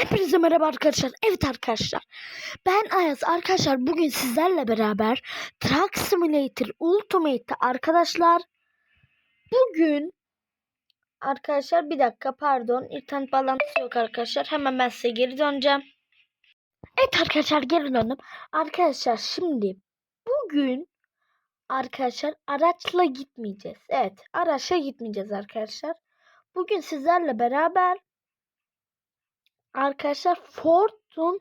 Hepinize merhaba arkadaşlar. Evet arkadaşlar. Ben Ayaz. Arkadaşlar bugün sizlerle beraber Truck Simulator Ultimate'te arkadaşlar bugün arkadaşlar bir dakika pardon internet bağlantısı yok arkadaşlar. Hemen ben size geri döneceğim. Evet arkadaşlar geri döndüm. Arkadaşlar şimdi bugün arkadaşlar araçla gitmeyeceğiz. Evet araçla gitmeyeceğiz arkadaşlar. Bugün sizlerle beraber Arkadaşlar Ford'un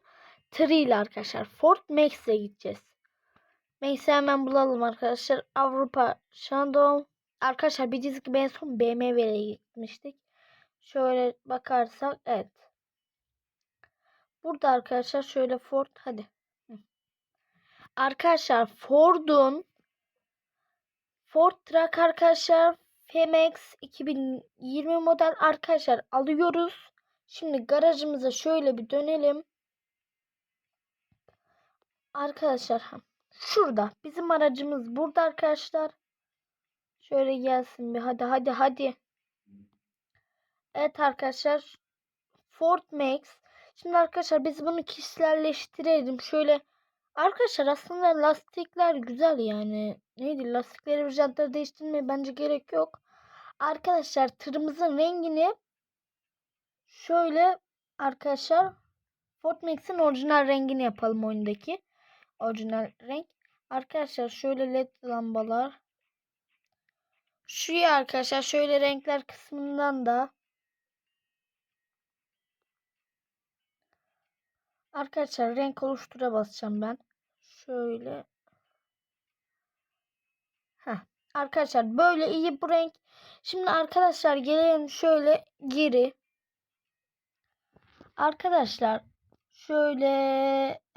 ile arkadaşlar. Ford Max'e gideceğiz. Max'i hemen bulalım arkadaşlar. Avrupa Shadow. Arkadaşlar bildiğiniz gibi en son BMW'ye gitmiştik. Şöyle bakarsak evet. Burada arkadaşlar şöyle Ford hadi. Arkadaşlar Ford'un Ford Truck arkadaşlar FMX 2020 model arkadaşlar alıyoruz. Şimdi garajımıza şöyle bir dönelim. Arkadaşlar şurada bizim aracımız burada arkadaşlar. Şöyle gelsin bir hadi hadi hadi. Evet arkadaşlar Ford Max. Şimdi arkadaşlar biz bunu kişiselleştirelim. Şöyle arkadaşlar aslında lastikler güzel yani. Neydi lastikleri ve jantları değiştirmeye bence gerek yok. Arkadaşlar tırımızın rengini Şöyle arkadaşlar Ford Max'in orijinal rengini yapalım oyundaki. Orijinal renk. Arkadaşlar şöyle led lambalar. Şuraya arkadaşlar şöyle renkler kısmından da Arkadaşlar renk oluştura basacağım ben. Şöyle. Heh. Arkadaşlar böyle iyi bu renk. Şimdi arkadaşlar gelelim şöyle geri. Arkadaşlar şöyle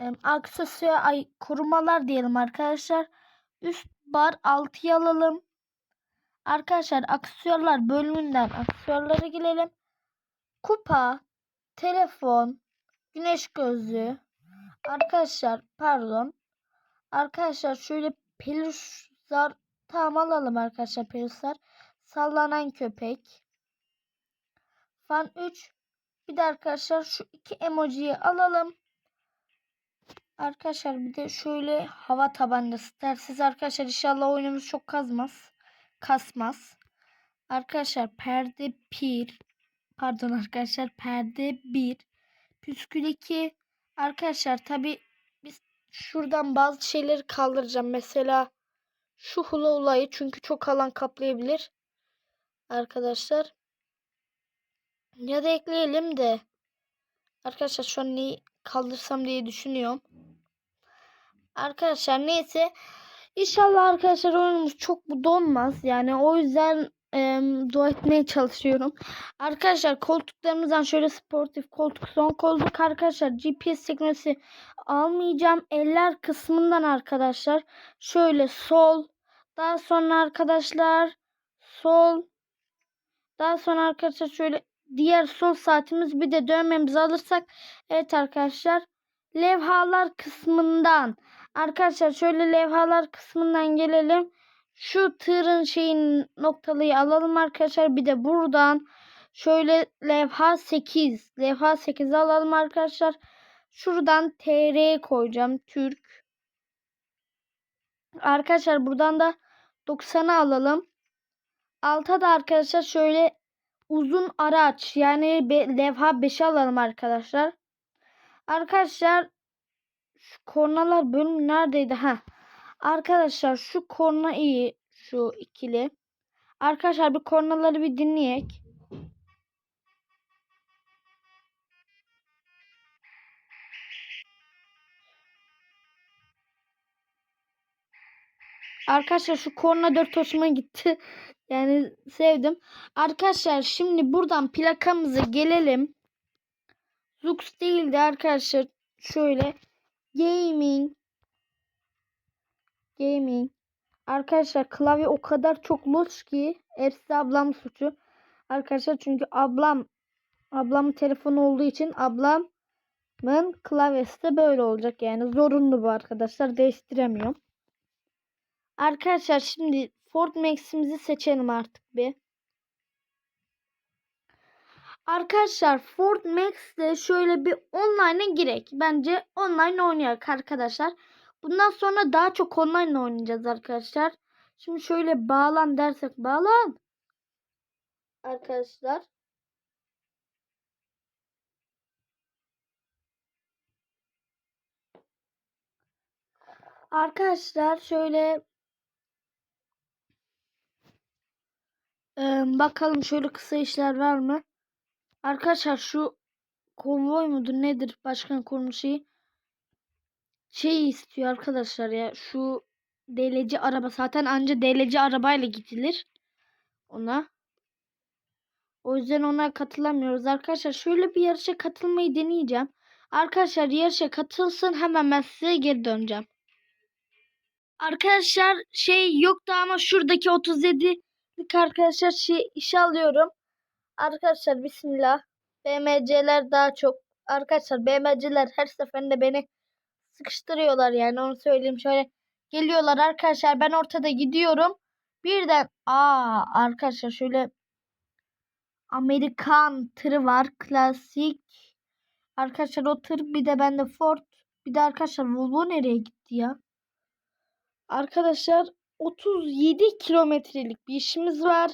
e, aksesuar ay korumalar diyelim arkadaşlar. Üst bar 6'ya alalım. Arkadaşlar aksesuarlar bölümünden aksesuarlara girelim. Kupa, telefon, güneş gözlüğü. Arkadaşlar pardon. Arkadaşlar şöyle peluşlar tamam alalım arkadaşlar peluşlar. Sallanan köpek. Fan 3 bir de arkadaşlar şu iki emojiyi alalım. Arkadaşlar bir de şöyle hava tabancası tersiz arkadaşlar inşallah oyunumuz çok kazmaz. Kasmaz. Arkadaşlar perde pir pardon arkadaşlar perde 1 püskül 2 arkadaşlar tabi biz şuradan bazı şeyleri kaldıracağım. Mesela şu hula olayı çünkü çok alan kaplayabilir. Arkadaşlar ya da ekleyelim de. Arkadaşlar şu an neyi kaldırsam diye düşünüyorum. Arkadaşlar neyse. İnşallah arkadaşlar oyunumuz çok donmaz. Yani o yüzden e, dua etmeye çalışıyorum. Arkadaşlar koltuklarımızdan şöyle sportif koltuk son koltuk arkadaşlar GPS teknolojisi almayacağım. Eller kısmından arkadaşlar şöyle sol daha sonra arkadaşlar sol daha sonra arkadaşlar şöyle diğer sol saatimiz bir de dövmemizi alırsak evet arkadaşlar levhalar kısmından arkadaşlar şöyle levhalar kısmından gelelim. Şu tırın şeyin noktalıyı alalım arkadaşlar. Bir de buradan şöyle levha 8 levha 8 alalım arkadaşlar. Şuradan TR koyacağım Türk. Arkadaşlar buradan da 90'ı alalım. Alta da arkadaşlar şöyle uzun araç yani be, levha 5'e alalım arkadaşlar. Arkadaşlar şu kornalar bölüm neredeydi? Ha. Arkadaşlar şu korna iyi. Şu ikili. Arkadaşlar bir kornaları bir dinleyek. Arkadaşlar şu korna 4 hoşuma gitti. Yani sevdim. Arkadaşlar şimdi buradan plakamıza gelelim. Lux değildi arkadaşlar. Şöyle gaming gaming Arkadaşlar klavye o kadar çok loş ki hepsi ablam suçu. Arkadaşlar çünkü ablam ablamın telefonu olduğu için ablamın klavyesi de böyle olacak. Yani zorunlu bu arkadaşlar. Değiştiremiyorum. Arkadaşlar şimdi Ford Max'imizi seçelim artık bir. Arkadaşlar Ford Max'te şöyle bir online'a girek. Bence online oynayak arkadaşlar. Bundan sonra daha çok online oynayacağız arkadaşlar. Şimdi şöyle bağlan dersek bağlan. Arkadaşlar. Arkadaşlar şöyle Ee, bakalım şöyle kısa işler var mı? Arkadaşlar şu konvoy mudur nedir başkan kurmuş şeyi? Şey istiyor arkadaşlar ya şu DLC araba zaten anca DLC arabayla gidilir ona. O yüzden ona katılamıyoruz arkadaşlar. Şöyle bir yarışa katılmayı deneyeceğim. Arkadaşlar yarışa katılsın hemen ben size geri döneceğim. Arkadaşlar şey yoktu ama şuradaki 37 arkadaşlar şey işe alıyorum. Arkadaşlar bismillah. BMC'ler daha çok. Arkadaşlar BMC'ler her seferinde beni sıkıştırıyorlar yani onu söyleyeyim. Şöyle geliyorlar arkadaşlar ben ortada gidiyorum. Birden aa arkadaşlar şöyle Amerikan tırı var. Klasik. Arkadaşlar o tır bir de bende Ford. Bir de arkadaşlar Volvo nereye gitti ya? Arkadaşlar 37 kilometrelik bir işimiz var.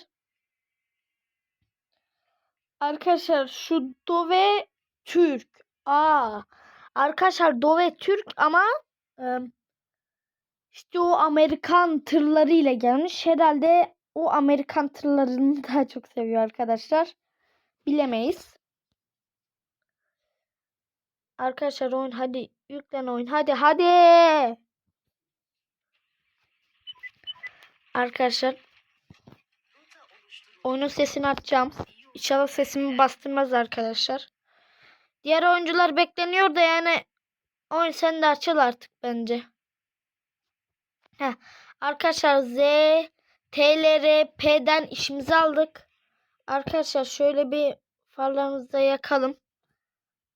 Arkadaşlar şu Dove Türk. Aa, arkadaşlar Dove Türk ama işte o Amerikan tırlarıyla gelmiş. Herhalde o Amerikan tırlarını daha çok seviyor arkadaşlar. Bilemeyiz. Arkadaşlar oyun hadi yüklen oyun hadi hadi. Arkadaşlar oyunun sesini açacağım. İnşallah sesimi bastırmaz arkadaşlar. Diğer oyuncular bekleniyor da yani oyun sen de açıl artık bence. Heh. Arkadaşlar Z TLRP'den işimizi aldık. Arkadaşlar şöyle bir farlarımızı da yakalım.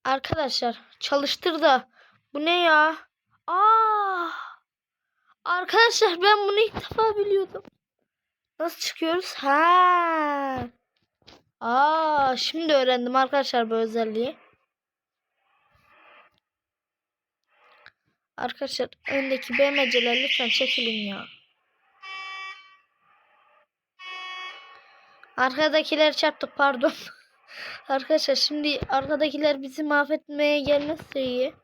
Arkadaşlar çalıştır da bu ne ya? Aa! Arkadaşlar ben bunu ilk defa biliyordum. Nasıl çıkıyoruz? Ha. Aa, şimdi öğrendim arkadaşlar bu özelliği. Arkadaşlar öndeki BMC'ler lütfen çekilin ya. Arkadakiler çarptık pardon. arkadaşlar şimdi arkadakiler bizi mahvetmeye gelmezse iyi.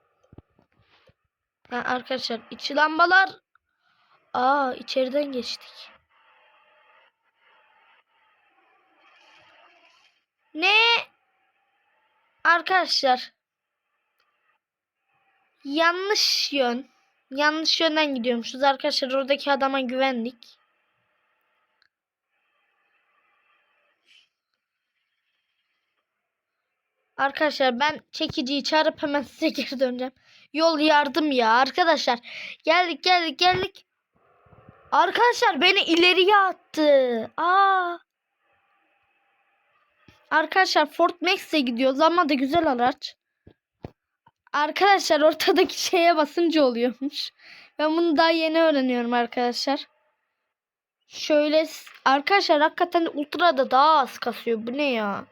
Ha, arkadaşlar içi lambalar. Aa içeriden geçtik. Ne? Arkadaşlar. Yanlış yön. Yanlış yönden gidiyormuşuz arkadaşlar. Oradaki adama güvendik. Arkadaşlar ben çekiciyi çağırıp hemen size geri döneceğim. Yol yardım ya arkadaşlar. Geldik geldik geldik. Arkadaşlar beni ileriye attı. Aa. Arkadaşlar Ford Max'e gidiyoruz ama da güzel araç. Arkadaşlar ortadaki şeye basınca oluyormuş. Ben bunu daha yeni öğreniyorum arkadaşlar. Şöyle arkadaşlar hakikaten ultra'da daha az kasıyor. Bu ne ya?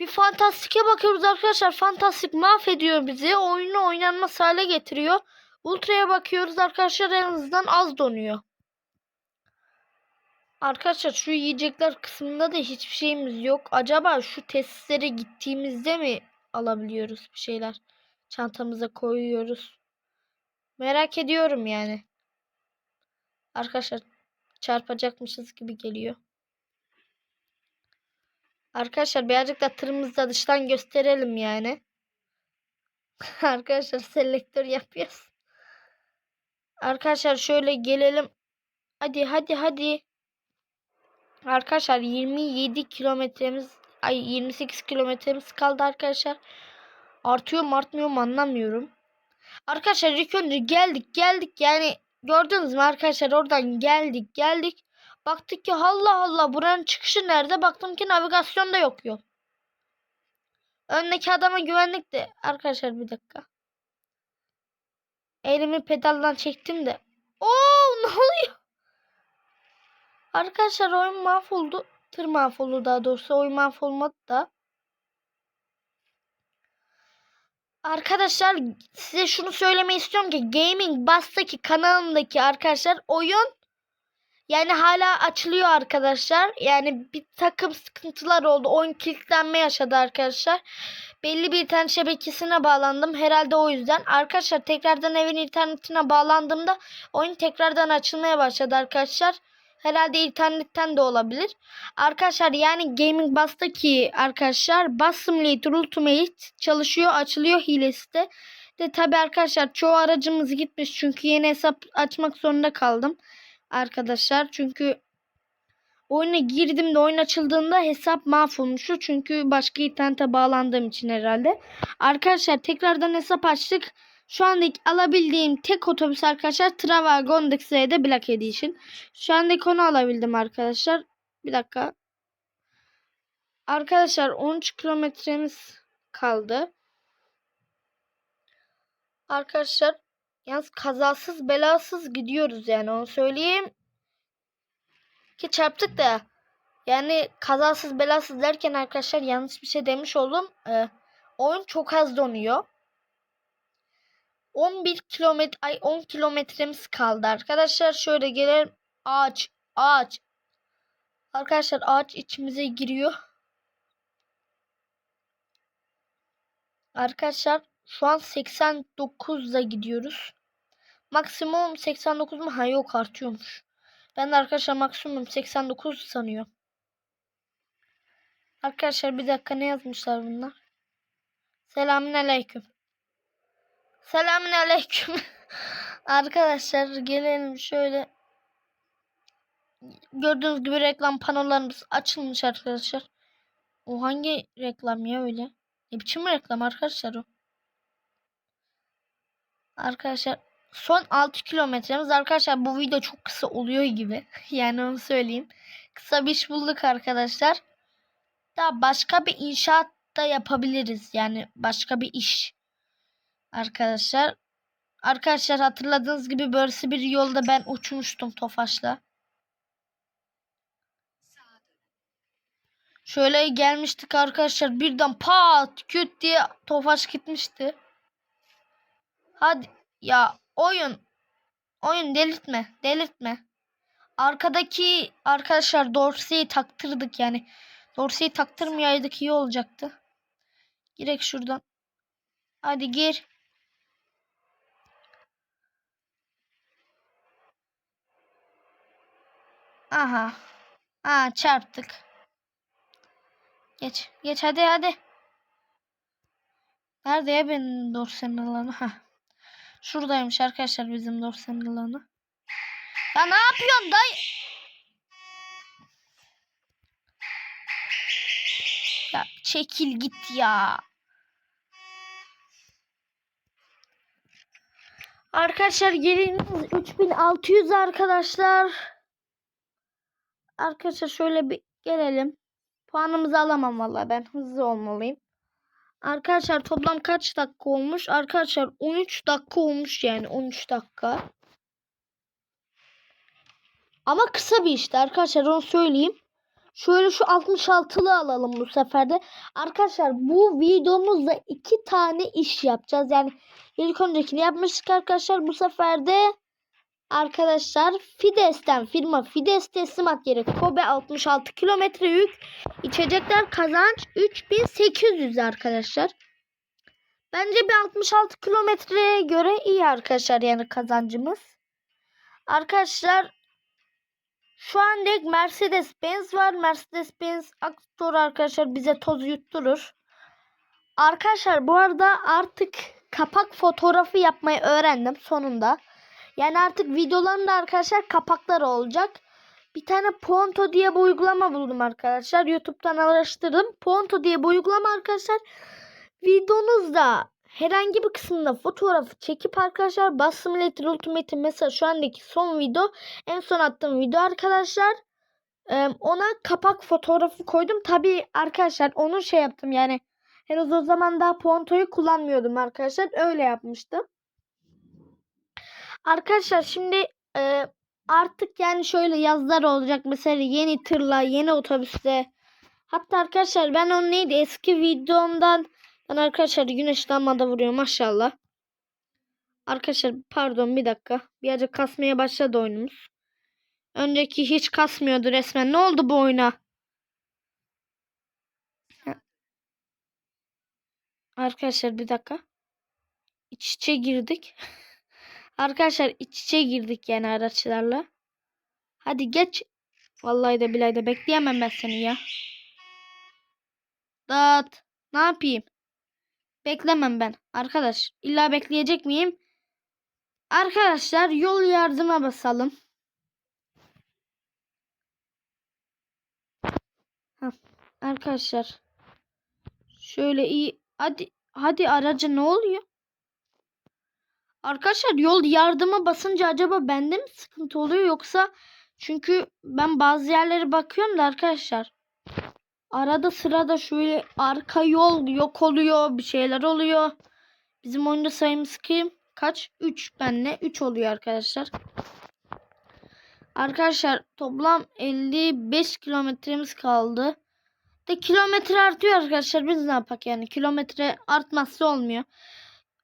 Bir fantastik'e bakıyoruz arkadaşlar. Fantastik mahvediyor bizi. Oyunu oynanmaz hale getiriyor. Ultra'ya bakıyoruz arkadaşlar en azından az donuyor. Arkadaşlar şu yiyecekler kısmında da hiçbir şeyimiz yok. Acaba şu tesislere gittiğimizde mi alabiliyoruz bir şeyler? Çantamıza koyuyoruz. Merak ediyorum yani. Arkadaşlar çarpacakmışız gibi geliyor. Arkadaşlar birazcık da tırımızı da dıştan gösterelim yani. Arkadaşlar selektör yapıyoruz. Arkadaşlar şöyle gelelim. Hadi hadi hadi. Arkadaşlar 27 kilometremiz ay 28 kilometremiz kaldı arkadaşlar. Artıyor mu artmıyor mu anlamıyorum. Arkadaşlar ilk önce geldik geldik yani gördünüz mü arkadaşlar oradan geldik geldik. Baktık ki Allah Allah buranın çıkışı nerede? Baktım ki navigasyonda yok yol. Öndeki adama güvenlik de arkadaşlar bir dakika elimi pedaldan çektim de. Oo ne oluyor? Arkadaşlar oyun mahvoldu. Tır mahvoldu daha doğrusu. Oyun mahvolmadı da. Arkadaşlar size şunu söylemeyi istiyorum ki Gaming Bus'taki kanalımdaki arkadaşlar oyun yani hala açılıyor arkadaşlar. Yani bir takım sıkıntılar oldu. Oyun kilitlenme yaşadı arkadaşlar. Belli bir internet şebekesine bağlandım. Herhalde o yüzden. Arkadaşlar tekrardan evin internetine bağlandığımda oyun tekrardan açılmaya başladı arkadaşlar. Herhalde internetten de olabilir. Arkadaşlar yani Gaming Bass'taki arkadaşlar Bass Simulator Ultimate çalışıyor, açılıyor hilesi de. De tabi arkadaşlar çoğu aracımız gitmiş çünkü yeni hesap açmak zorunda kaldım arkadaşlar. Çünkü oyuna girdim de oyun açıldığında hesap mahvolmuştu. Çünkü başka internete bağlandığım için herhalde. Arkadaşlar tekrardan hesap açtık. Şu andaki alabildiğim tek otobüs arkadaşlar Travagon Dex'de Black Edition. Şu andaki onu alabildim arkadaşlar. Bir dakika. Arkadaşlar 13 kilometremiz kaldı. Arkadaşlar Yalnız kazasız belasız gidiyoruz yani onu söyleyeyim. Ki çarptık da yani kazasız belasız derken arkadaşlar yanlış bir şey demiş oldum. Ee, oyun çok az donuyor. 11 kilometre ay 10 kilometremiz kaldı arkadaşlar. Şöyle gelelim. Ağaç, ağaç. Arkadaşlar ağaç içimize giriyor. Arkadaşlar şu an 89'da gidiyoruz. Maksimum 89 mu? Ha yok artıyormuş. Ben de arkadaşlar maksimum 89 sanıyor. Arkadaşlar bir dakika ne yazmışlar bunlar? Selamün aleyküm. Selamün aleyküm. arkadaşlar gelelim şöyle. Gördüğünüz gibi reklam panolarımız açılmış arkadaşlar. O hangi reklam ya öyle? Ne biçim reklam arkadaşlar o? Arkadaşlar son 6 kilometremiz arkadaşlar bu video çok kısa oluyor gibi. yani onu söyleyeyim. Kısa bir iş bulduk arkadaşlar. Daha başka bir inşaat da yapabiliriz. Yani başka bir iş. Arkadaşlar. Arkadaşlar hatırladığınız gibi böylesi bir yolda ben uçmuştum Tofaş'la. Şöyle gelmiştik arkadaşlar. Birden pat küt diye Tofaş gitmişti. Hadi ya oyun. Oyun delirtme. Delirtme. Arkadaki arkadaşlar Dorsey'i taktırdık yani. Dorsey'i taktırmayaydık iyi olacaktı. Girek şuradan. Hadi gir. Aha. Aa çarptık. Geç. Geç hadi hadi. Nerede ya benim dorsenin alanı? Heh. Şuradaymış arkadaşlar bizim dorsenin alanı. Ya ne yapıyorsun dayı? Ya çekil git ya. Arkadaşlar geliniz 3600 arkadaşlar. Arkadaşlar şöyle bir gelelim. Puanımızı alamam valla ben hızlı olmalıyım. Arkadaşlar toplam kaç dakika olmuş? Arkadaşlar 13 dakika olmuş yani 13 dakika. Ama kısa bir işte arkadaşlar onu söyleyeyim. Şöyle şu 66'lı alalım bu seferde. Arkadaşlar bu videomuzda iki tane iş yapacağız. Yani ilk öncekini yapmıştık arkadaşlar. Bu seferde arkadaşlar Fides'ten firma Fides teslimat yeri Kobe 66 kilometre yük içecekler kazanç 3800 arkadaşlar. Bence bir 66 kilometreye göre iyi arkadaşlar yani kazancımız. Arkadaşlar şu an direkt Mercedes Benz var. Mercedes Benz aktör arkadaşlar bize toz yutturur. Arkadaşlar bu arada artık kapak fotoğrafı yapmayı öğrendim sonunda. Yani artık videolarımda arkadaşlar kapaklar olacak. Bir tane Ponto diye bir uygulama buldum arkadaşlar. YouTube'dan araştırdım. Ponto diye bir uygulama arkadaşlar. Videonuzda herhangi bir kısımda fotoğrafı çekip arkadaşlar Simulator Ultimate'in mesela şu andaki son video en son attığım video arkadaşlar ona kapak fotoğrafı koydum. Tabi arkadaşlar onu şey yaptım yani henüz o zaman daha Ponto'yu kullanmıyordum arkadaşlar. Öyle yapmıştım. Arkadaşlar şimdi e, artık yani şöyle yazlar olacak. Mesela yeni tırla, yeni otobüste. Hatta arkadaşlar ben onu neydi eski videomdan Ben arkadaşlar güneş lambada vuruyor maşallah. Arkadaşlar pardon bir dakika. Birazcık kasmaya başladı oyunumuz. Önceki hiç kasmıyordu resmen. Ne oldu bu oyuna? Arkadaşlar bir dakika. İç içe girdik. Arkadaşlar iç içe girdik yani araçlarla. Hadi geç. Vallahi de billahi de bekleyemem ben seni ya. Dağıt. Ne yapayım? Beklemem ben. Arkadaş illa bekleyecek miyim? Arkadaşlar yol yardıma basalım. Hah, Arkadaşlar şöyle iyi. Hadi hadi araca ne oluyor? Arkadaşlar yol yardıma basınca acaba bende mi sıkıntı oluyor yoksa çünkü ben bazı yerlere bakıyorum da arkadaşlar arada sırada şöyle arka yol yok oluyor bir şeyler oluyor. Bizim oyunda sayımız kim? Kaç? 3 benle 3 oluyor arkadaşlar. Arkadaşlar toplam 55 kilometremiz kaldı. De kilometre artıyor arkadaşlar. Biz ne yapak yani? Kilometre artmazsa olmuyor.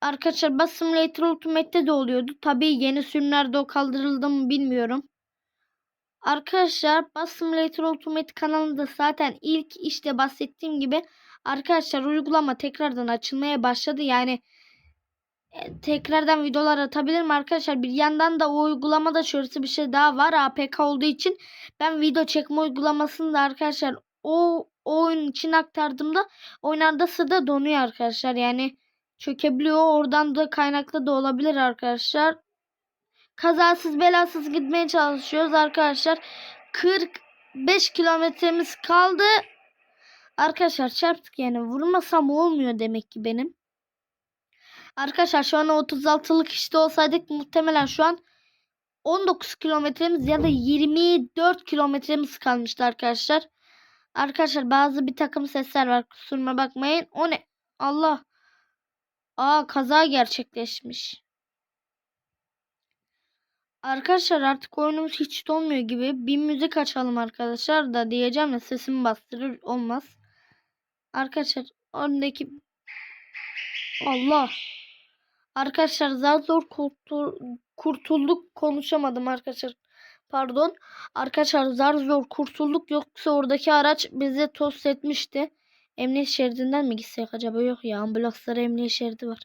Arkadaşlar Bus Simulator Ultimate'de de oluyordu. Tabii yeni sürümlerde o kaldırıldı mı bilmiyorum. Arkadaşlar Bus Simulator Ultimate kanalında zaten ilk işte bahsettiğim gibi arkadaşlar uygulama tekrardan açılmaya başladı. Yani e, tekrardan videolar atabilirim arkadaşlar. Bir yandan da o uygulamada şöyle bir şey daha var. APK olduğu için ben video çekme uygulamasını da arkadaşlar o, oyun için aktardığımda oynarda sırada donuyor arkadaşlar. Yani çökebiliyor. Oradan da kaynaklı da olabilir arkadaşlar. Kazasız belasız gitmeye çalışıyoruz arkadaşlar. 45 kilometremiz kaldı. Arkadaşlar çarptık yani vurmasam olmuyor demek ki benim. Arkadaşlar şu an 36'lık işte olsaydık muhtemelen şu an 19 kilometremiz ya da 24 kilometremiz kalmıştı arkadaşlar. Arkadaşlar bazı bir takım sesler var kusuruma bakmayın. O ne? Allah. Aa kaza gerçekleşmiş. Arkadaşlar artık oyunumuz hiç dolmuyor gibi. Bir müzik açalım arkadaşlar da diyeceğim de sesimi bastırır olmaz. Arkadaşlar oradaki Allah. Arkadaşlar zar zor kurtul- kurtulduk konuşamadım arkadaşlar. Pardon. Arkadaşlar zar zor kurtulduk yoksa oradaki araç bize tost etmişti. Emniyet şeridinden mi gitsek acaba? Yok ya ambulanslara emniyet şeridi var.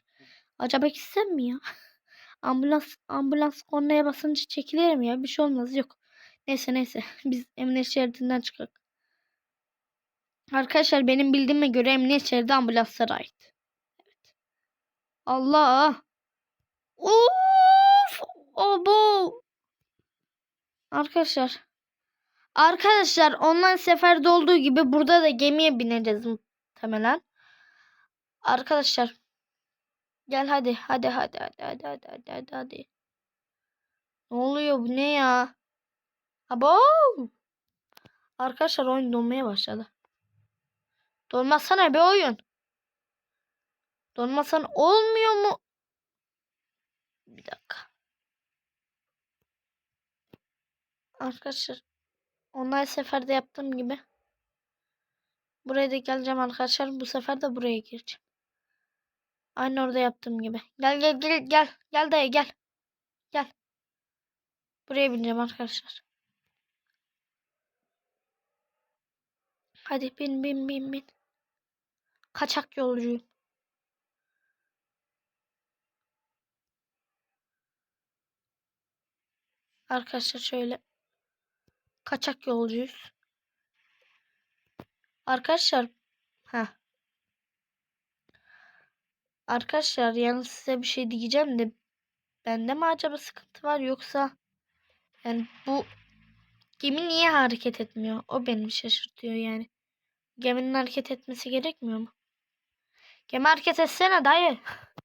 Acaba gitsem mi ya? Ambulans ambulans kornaya basınca çekilir mi ya? Bir şey olmaz yok. Neyse neyse biz emniyet şeridinden çıkalım. Arkadaşlar benim bildiğime göre emniyet şeridi ambulanslara ait. Evet. Allah. Of! Abo. Arkadaşlar. Arkadaşlar online seferde olduğu gibi burada da gemiye bineceğiz muhtemelen. Arkadaşlar. Gel hadi hadi hadi hadi hadi hadi hadi hadi hadi. Ne oluyor bu ne ya? Abo. Arkadaşlar oyun donmaya başladı. Donmasana be oyun. Donmasan olmuyor mu? Bir dakika. Arkadaşlar online seferde yaptığım gibi buraya da geleceğim arkadaşlar. Bu sefer de buraya gireceğim. Aynı orada yaptığım gibi. Gel gel gel gel. Gel dayı gel. Gel. Buraya bineceğim arkadaşlar. Hadi bin bin bin bin. Kaçak yolcuyum. Arkadaşlar şöyle kaçak yolcuyuz. Arkadaşlar ha. Arkadaşlar yalnız size bir şey diyeceğim de bende mi acaba sıkıntı var yoksa yani bu gemi niye hareket etmiyor? O beni şaşırtıyor yani. Geminin hareket etmesi gerekmiyor mu? Gemi hareket etsene dayı.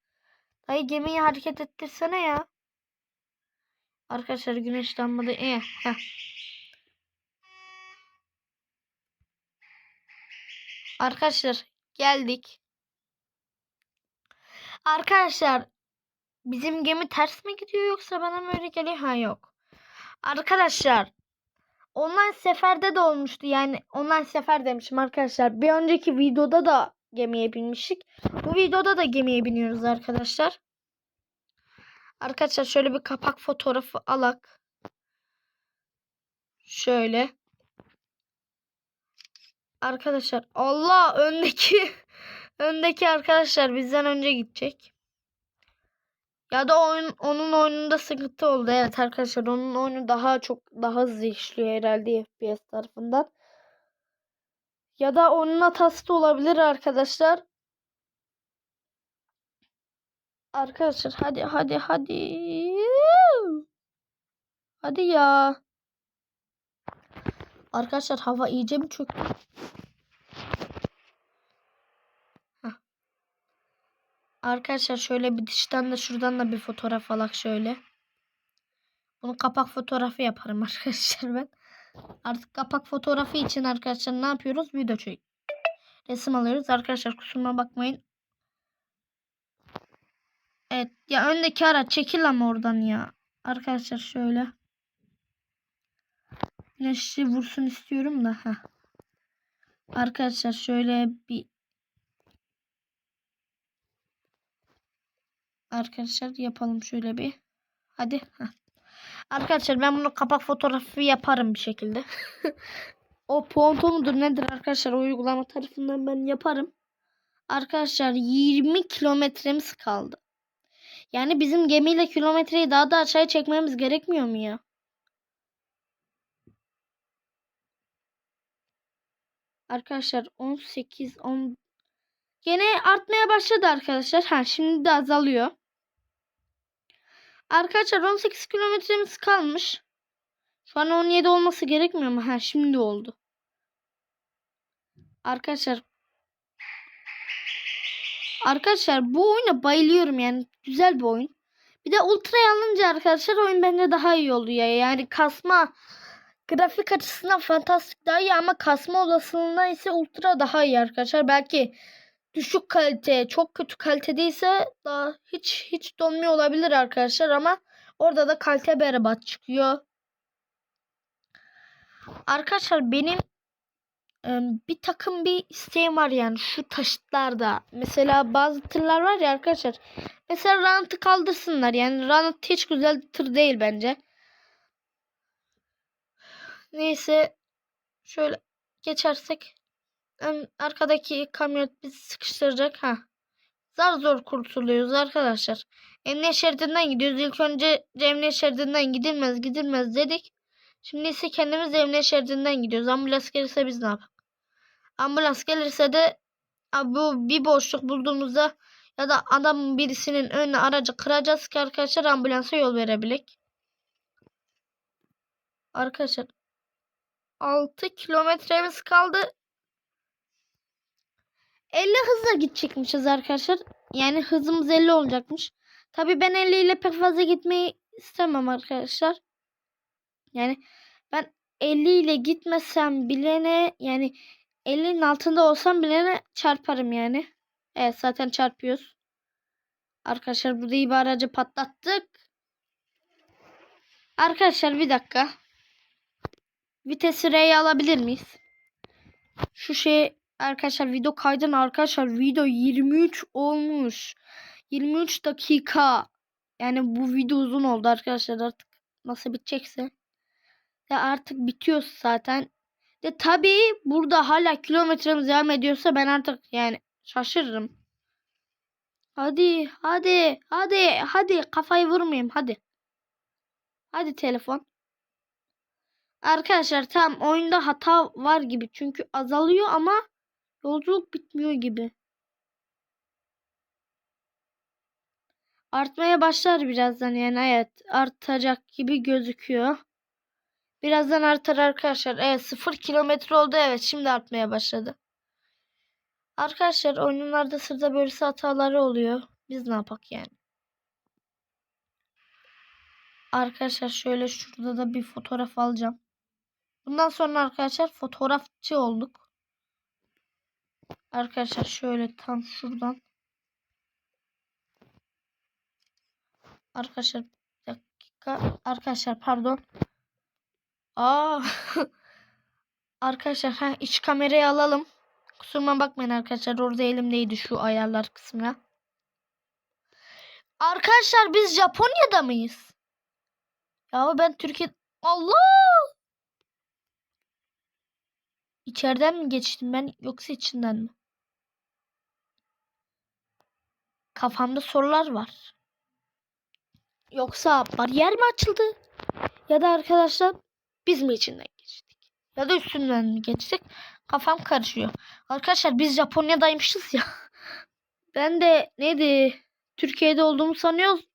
Dayı gemiyi hareket ettirsene ya. Arkadaşlar güneş lambada iyi. Heh. Arkadaşlar geldik. Arkadaşlar bizim gemi ters mi gidiyor yoksa bana mı öyle geliyor? Ha yok. Arkadaşlar online seferde de olmuştu yani online sefer demişim arkadaşlar. Bir önceki videoda da gemiye binmiştik. Bu videoda da gemiye biniyoruz arkadaşlar. Arkadaşlar şöyle bir kapak fotoğrafı alak. Şöyle. Arkadaşlar Allah öndeki öndeki arkadaşlar bizden önce gidecek. Ya da oyun, onun oyununda sıkıntı oldu. Evet arkadaşlar onun oyunu daha çok daha hızlı işliyor herhalde FPS tarafından. Ya da onun hatası da olabilir arkadaşlar. Arkadaşlar hadi hadi hadi. Hadi ya. Arkadaşlar hava iyice mi çöktü? Arkadaşlar şöyle bir dıştan da şuradan da bir fotoğraf alak şöyle. Bunu kapak fotoğrafı yaparım arkadaşlar ben. Artık kapak fotoğrafı için arkadaşlar ne yapıyoruz? Video çek. Resim alıyoruz. Arkadaşlar kusuruma bakmayın. Evet ya öndeki araç çekil ama oradan ya. Arkadaşlar şöyle. Güneşi vursun istiyorum da. Heh. Arkadaşlar şöyle bir Arkadaşlar yapalım şöyle bir. Hadi. Heh. Arkadaşlar ben bunu kapak fotoğrafı yaparım bir şekilde. o ponto mudur nedir arkadaşlar o uygulama tarafından ben yaparım. Arkadaşlar 20 kilometremiz kaldı. Yani bizim gemiyle kilometreyi daha da aşağıya çekmemiz gerekmiyor mu ya? Arkadaşlar 18 10 Gene artmaya başladı arkadaşlar. Ha şimdi de azalıyor. Arkadaşlar 18 kilometremiz kalmış. Şu an 17 olması gerekmiyor mu? Ha şimdi oldu. Arkadaşlar Arkadaşlar bu oyuna bayılıyorum yani. Güzel bir oyun. Bir de ultra'yı alınca arkadaşlar oyun bence daha iyi oluyor. Yani kasma grafik açısından fantastik daha iyi ama kasma olasılığında ise ultra daha iyi arkadaşlar. Belki düşük kalite, çok kötü kalitedeyse daha hiç hiç donmuyor olabilir arkadaşlar ama orada da kalite berbat çıkıyor. Arkadaşlar benim bir takım bir isteğim var yani şu taşıtlarda. Mesela bazı tırlar var ya arkadaşlar. Mesela rantı kaldırsınlar. Yani rant hiç güzel tır değil bence. Neyse şöyle geçersek arkadaki kamyonet bizi sıkıştıracak ha. Zar zor kurtuluyoruz arkadaşlar. Emniyet şeridinden gidiyoruz. İlk önce emniyet şeridinden gidilmez gidilmez dedik. Şimdi ise kendimiz emniyet şeridinden gidiyoruz. Ambulans gelirse biz ne yapalım? Ambulans gelirse de bu bir boşluk bulduğumuzda ya da adam birisinin önüne aracı kıracağız ki arkadaşlar ambulansa yol verebilek. Arkadaşlar 6 kilometremiz kaldı. 50 hızla gidecekmişiz arkadaşlar. Yani hızımız 50 olacakmış. Tabii ben 50 ile pek fazla gitmeyi istemem arkadaşlar. Yani ben 50 ile gitmesem bile ne yani 50'nin altında olsam bile ne çarparım yani. Evet zaten çarpıyoruz. Arkadaşlar burada iyi bir aracı patlattık. Arkadaşlar bir dakika. Vitesi R'ye alabilir miyiz? Şu şey arkadaşlar video kaydın arkadaşlar video 23 olmuş. 23 dakika. Yani bu video uzun oldu arkadaşlar artık nasıl bitecekse. Ya artık bitiyor zaten. De tabii burada hala kilometremiz devam ediyorsa ben artık yani şaşırırım. Hadi hadi hadi hadi kafayı vurmayayım hadi. Hadi telefon. Arkadaşlar tam oyunda hata var gibi. Çünkü azalıyor ama yolculuk bitmiyor gibi. Artmaya başlar birazdan yani evet artacak gibi gözüküyor. Birazdan artar arkadaşlar. Evet 0 kilometre oldu. Evet şimdi artmaya başladı. Arkadaşlar oyunlarda sırada böyle hataları oluyor. Biz ne yapak yani? Arkadaşlar şöyle şurada da bir fotoğraf alacağım. Bundan sonra arkadaşlar fotoğrafçı olduk. Arkadaşlar şöyle tam şuradan. Arkadaşlar dakika. Arkadaşlar pardon. Aa. arkadaşlar ha iç kamerayı alalım. Kusuruma bakmayın arkadaşlar. Orada elimdeydi şu ayarlar kısmına. Arkadaşlar biz Japonya'da mıyız? Ya ben Türkiye... Allah! İçeriden mi geçtim ben yoksa içinden mi? Kafamda sorular var. Yoksa bariyer mi açıldı? Ya da arkadaşlar biz mi içinden geçtik? Ya da üstünden mi geçtik? Kafam karışıyor. Arkadaşlar biz Japonya'daymışız ya. Ben de neydi? Türkiye'de olduğumu sanıyoruz.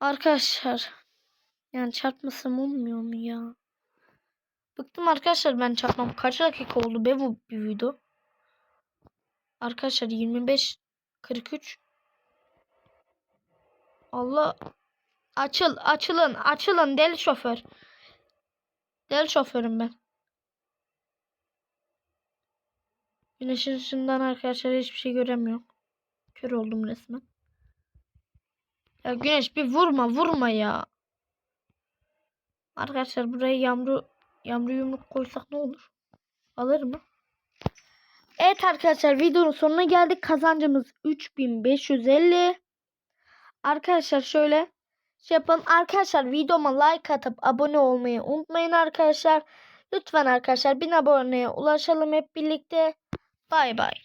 Arkadaşlar. Yani çarpmasam olmuyor mu ya? Bıktım arkadaşlar ben çarpmam. Kaç dakika oldu be bu video? Arkadaşlar 25 43 Allah açıl açılın açılın deli şoför. Deli şoförüm ben. Güneşin ışığından arkadaşlar hiçbir şey göremiyorum. Kör oldum resmen. Ya güneş bir vurma vurma ya. Arkadaşlar buraya yamru yamru yumruk koysak ne olur? Alır mı? Evet arkadaşlar videonun sonuna geldik. Kazancımız 3550. Arkadaşlar şöyle şey yapalım. Arkadaşlar videoma like atıp abone olmayı unutmayın arkadaşlar. Lütfen arkadaşlar 1000 aboneye ulaşalım hep birlikte. Bay bay.